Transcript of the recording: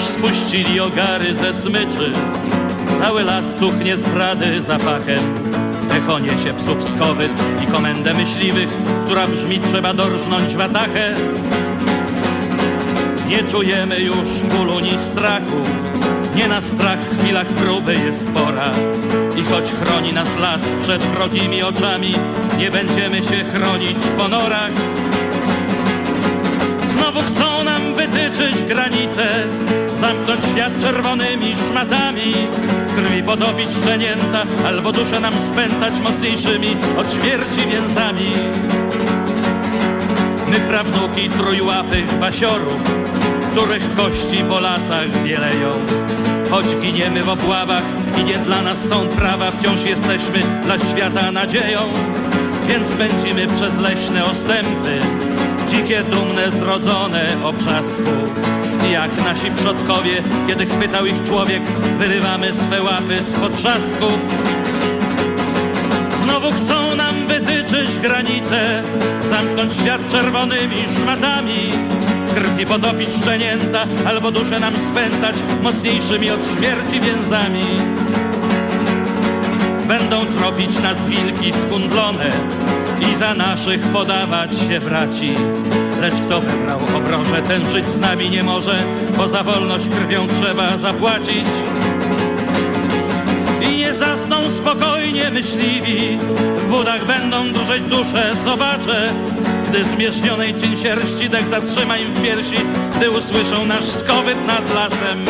Już spuścili ogary ze smyczy. Cały las cuchnie zdrady zapachem Echo niesie psów skowyt i komendę myśliwych Która brzmi trzeba dorżnąć watachę. Nie czujemy już bólu ni strachu. Nie na strach w chwilach próby jest pora. I choć chroni nas las przed wrogimi oczami Nie będziemy się chronić po norach. Znowu chcą nam wytyczyć granice Zamknąć świat czerwonymi szmatami. Krwi potopić szczenięta Albo duszę nam spętać mocniejszymi od śmierci więzami. My prawnuki trójłapych basiorów Których kości po lasach wieleją. Choć giniemy w obławach i nie dla nas są prawa Wciąż jesteśmy dla świata nadzieją. Więc pędzimy przez leśne ostępy Dzikie, dumne, zrodzone obrzasku Jak nasi przodkowie, kiedy chwytał ich człowiek Wyrywamy swe łapy z potrzasków Znowu chcą nam wytyczyć granice, zamknąć świat czerwonymi szmatami, krwi potopić szczenięta, albo duszę nam spętać mocniejszymi od śmierci więzami. Będą tropić nas wilki skundlone i za naszych podawać się braci. Lecz kto wybrał obroże, ten żyć z nami nie może, bo za wolność krwią trzeba zapłacić. I nie zasną spokojnie myśliwi W budach będą drżeć dusze sobacze Gdy zmierzchnionej cień sierści dech zatrzyma im w piersi Gdy usłyszą nasz skowyt nad lasem